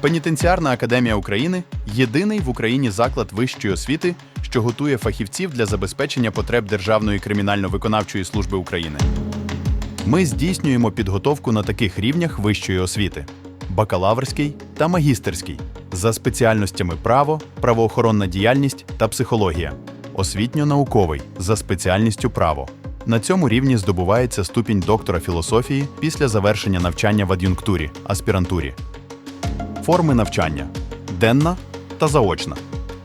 Пенітенціарна академія України єдиний в Україні заклад вищої освіти, що готує фахівців для забезпечення потреб Державної кримінально-виконавчої служби України. Ми здійснюємо підготовку на таких рівнях вищої освіти: бакалаврський та магістерський за спеціальностями право, правоохоронна діяльність та психологія, освітньо-науковий за спеціальністю право. На цьому рівні здобувається ступінь доктора філософії після завершення навчання в ад'юнктурі, аспірантурі. Форми навчання денна та заочна.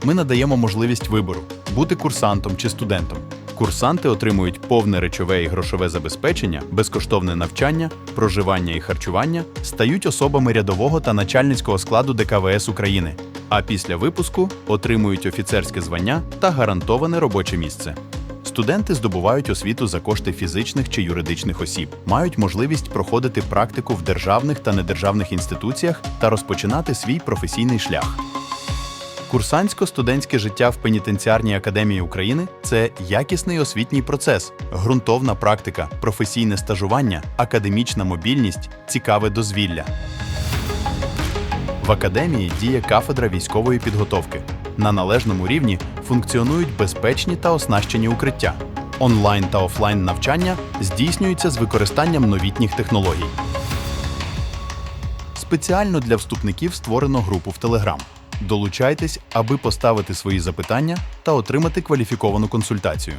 Ми надаємо можливість вибору бути курсантом чи студентом. Курсанти отримують повне речове і грошове забезпечення, безкоштовне навчання, проживання і харчування, стають особами рядового та начальницького складу ДКВС України. А після випуску отримують офіцерське звання та гарантоване робоче місце. Студенти здобувають освіту за кошти фізичних чи юридичних осіб, мають можливість проходити практику в державних та недержавних інституціях та розпочинати свій професійний шлях. Курсантсько-студентське життя в пенітенціарній академії України це якісний освітній процес, ґрунтовна практика, професійне стажування, академічна мобільність, цікаве дозвілля. В академії діє кафедра військової підготовки. На належному рівні функціонують безпечні та оснащені укриття. Онлайн та офлайн навчання здійснюються з використанням новітніх технологій. Спеціально для вступників створено групу в Telegram. Долучайтесь, аби поставити свої запитання та отримати кваліфіковану консультацію.